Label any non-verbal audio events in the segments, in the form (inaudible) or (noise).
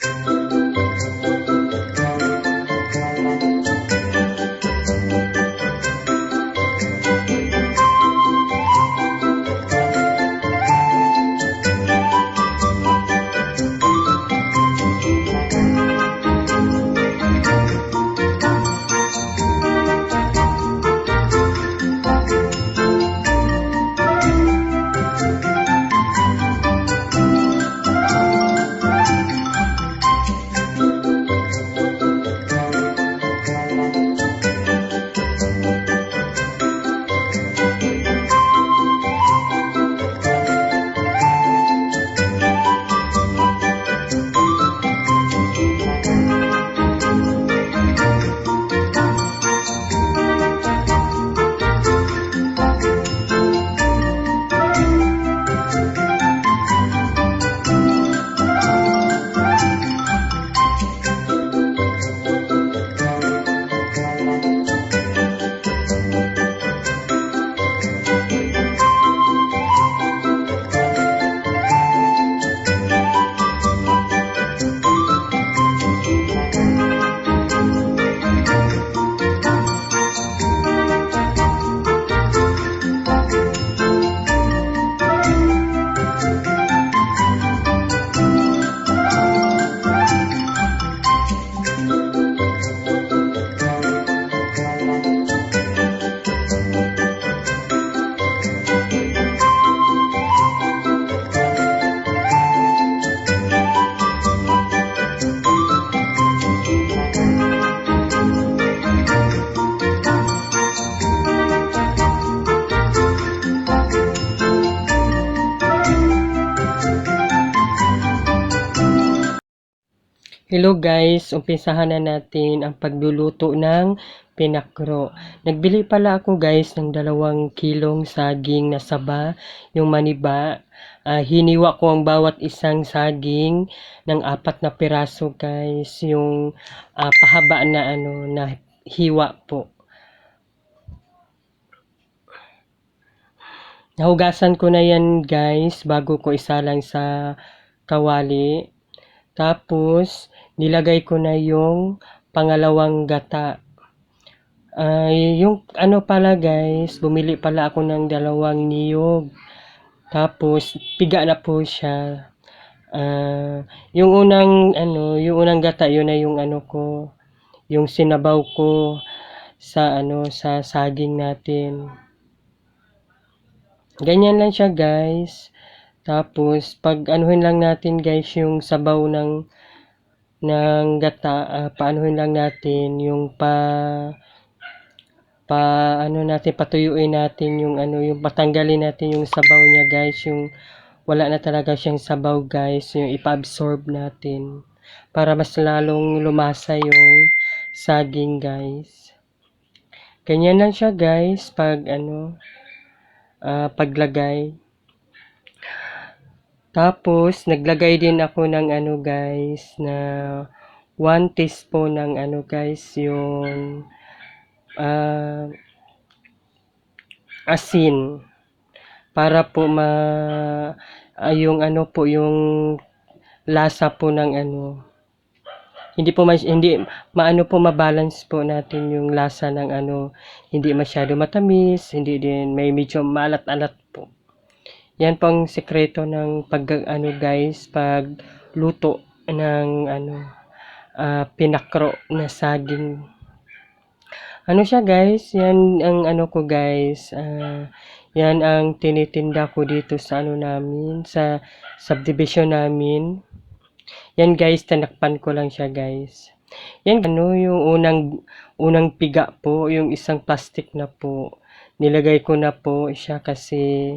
Thank (laughs) you. Hello guys, umpisahan na natin ang pagluluto ng pinakro. Nagbili pala ako guys ng dalawang kilong saging na saba, yung maniba. Ah, hiniwa ko ang bawat isang saging ng apat na piraso guys, yung ah, pahaba na ano na hiwa po. Nahugasan ko na yan guys bago ko isalang sa kawali. Tapos, nilagay ko na yung pangalawang gata. Ay, yung ano pala guys, bumili pala ako ng dalawang niyog. Tapos, piga na po siya. Ah, yung unang ano, yung unang gata, yun na yung ano ko, yung sinabaw ko sa ano, sa saging natin. Ganyan lang siya guys. Tapos, pag anuhin lang natin guys yung sabaw ng ng gata, ah, paanuhin lang natin yung pa pa ano natin patuyuin natin yung ano yung patanggalin natin yung sabaw niya guys yung wala na talaga siyang sabaw guys yung ipa-absorb natin para mas lalong lumasa yung saging guys. Ganyan lang siya guys pag ano ah, paglagay tapos, naglagay din ako ng ano guys, na 1 teaspoon ng ano guys, yung ah, asin. Para po ma ah, yung ano po, yung lasa po ng ano. Hindi po mas, hindi maano po mabalance po natin yung lasa ng ano, hindi masyado matamis, hindi din may medyo maalat-alat. Yan pang sekreto ng pag ano guys, pag luto ng ano ah, pinakro na saging. Ano siya guys? Yan ang ano ko guys. ah, yan ang tinitinda ko dito sa ano namin, sa subdivision namin. Yan guys, tanakpan ko lang siya guys. Yan ano, yung unang unang piga po, yung isang plastic na po. Nilagay ko na po siya kasi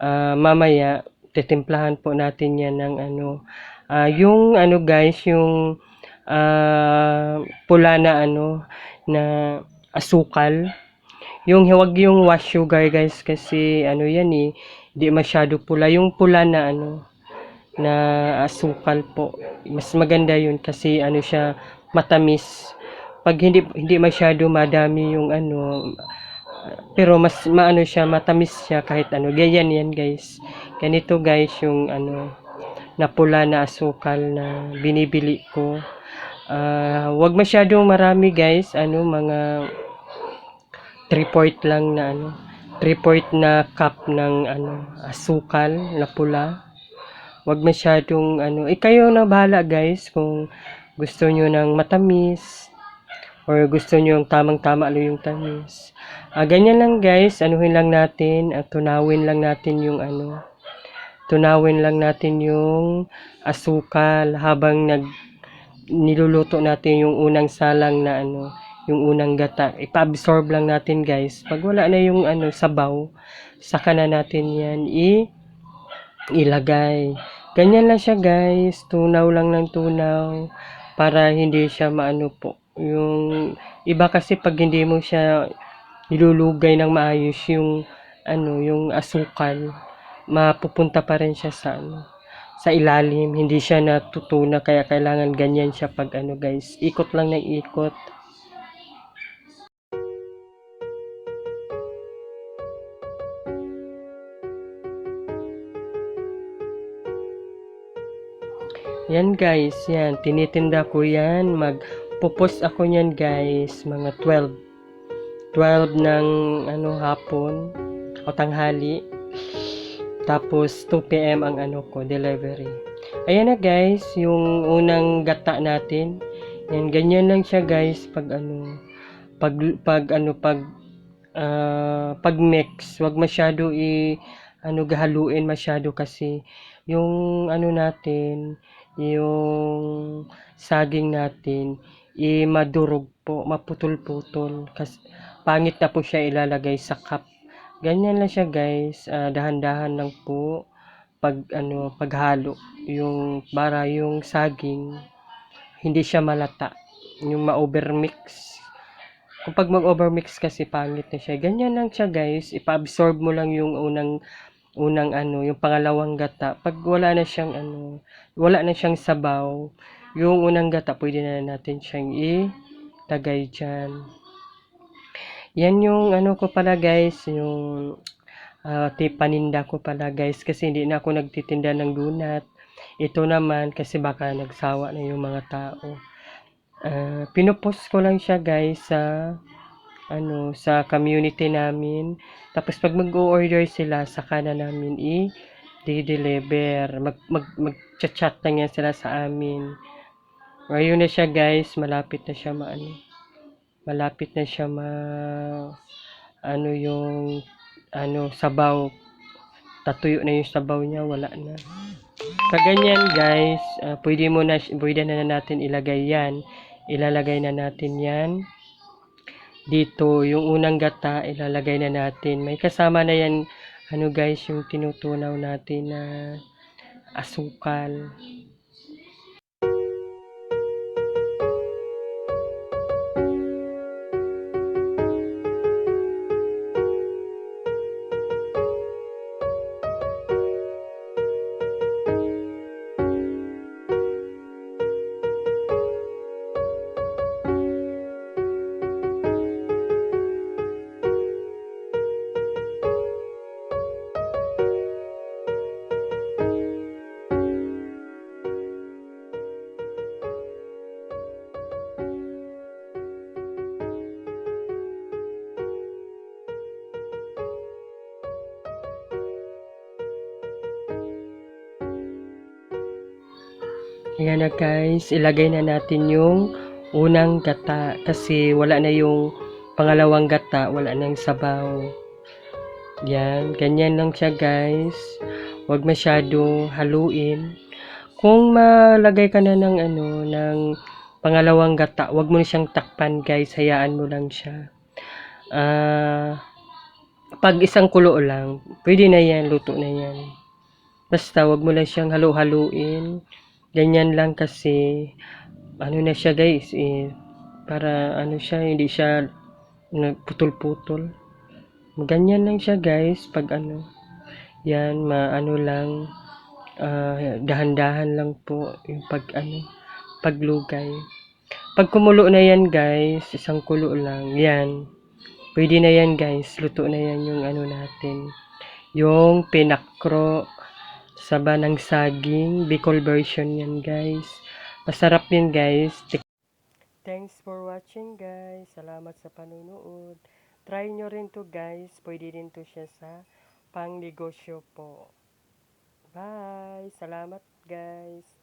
ah, mamaya titimplahan po natin yan ng ano. ah, yung ano guys, yung ah, pula na ano na asukal. Yung huwag yung wash sugar guys kasi ano yan eh, hindi masyado pula. Yung pula na ano na asukal po. Mas maganda yun kasi ano siya matamis. Pag hindi hindi masyado madami yung ano pero mas maano siya matamis siya kahit ano. Ganyan yan guys. Ganito guys yung ano na pula na asukal na binibili ko. Ah, wag masyadong marami guys, ano mga 3 point lang na ano, 3 point na cup ng ano, asukal na pula. Wag masyadong ano, eh kayo na bahala guys kung gusto nyo ng matamis or gusto nyo yung tamang-tama lang yung tamis. Ah, ganyan lang guys, anuhin lang natin, at tunawin lang natin yung ano, tunawin lang natin yung asukal habang nag niluluto natin yung unang salang na ano, yung unang gata. Ipa-absorb lang natin guys. Pag wala na yung ano sabaw, saka na natin yan i ilagay. Ganyan lang siya guys. Tunaw lang ng tunaw para hindi siya maano po. Yung iba kasi pag hindi mo siya nilulugay ng maayos yung ano, yung asukal, mapupunta pa rin siya sa ano, sa ilalim, hindi siya natutuna kaya kailangan ganyan siya pag ano guys, ikot lang ng ikot. Yan guys, yan, tinitinda ko yan, magpupos ako niyan guys, mga 12. 12 ng ano hapon o tanghali. Tapos 2 PM ang ano ko, delivery. Ayan na guys, yung unang gata natin. Yan, ganyan lang siya guys pag ano, pag, pag ano, pag, ah, pag mix. Wag masyado i, ano, gahaluin masyado kasi yung ano natin, yung saging natin, i madurog po, maputol-putol. Kasi pangit na po siya ilalagay sa cup. Ganyan lang siya guys, Ah, dahan-dahan lang po pag ano paghalo. Yung para yung saging hindi siya malata. Yung ma-overmix. Kung pag mag-overmix kasi pangit na siya. Ganyan lang siya guys. Ipa-absorb mo lang yung unang unang ano yung pangalawang gata. Pag wala na siyang ano wala na siyang sabaw yung unang gata pwede na natin siyang ilagay dyan yan yung ano ko pala guys yung tip paninda ko pala guys kasi hindi na ako nagtitinda ng donut. Ito naman kasi baka nagsawa na yung mga tao. Ah, pinupost ko lang siya guys sa ano sa community namin. Tapos pag mag-order sila saka na namin i deliver mag mag mag-chat lang yan sila sa amin. Ngayon na siya guys, malapit na siya maano. Malapit na siya ma ano yung ano, sabaw. Tatuyo na yung sabaw niya, wala na. Sa ganyan, guys, ah, pwede mo na, pwede na natin ilagay yan. Ilalagay na natin yan. Dito, yung unang gata, ilalagay na natin. May kasama na yan, ano guys, yung tinutunaw natin na asukal. Ayan na guys, ilagay na natin yung unang gata kasi wala na yung pangalawang gata, wala nang sabaw. Yan, ganyan lang siya guys. Huwag masyado haluin. Kung malagay ka na ng ano, ng pangalawang gata, huwag mo na siyang takpan guys, hayaan mo lang siya. Ah, pag isang kulo lang, pwede na yan, luto na yan. Basta wag mo lang siyang halu-haluin. Ganyan lang kasi ano na siya guys eh, para ano siya hindi siya putol-putol. Ganyan lang siya guys pag ano. Yan maano lang ah, dahan-dahan lang po yung pag ano paglugay. Pag kumulo na yan guys, isang kulo lang. Yan. Pwede na yan guys. Luto na yan yung ano natin. Yung pinakro Saba ng saging. Bicol version yan guys. Masarap din guys. Thanks for watching guys. Salamat sa panunood. Try nyo rin to guys. Pwede din to siya sa pang negosyo po. Bye! Salamat guys!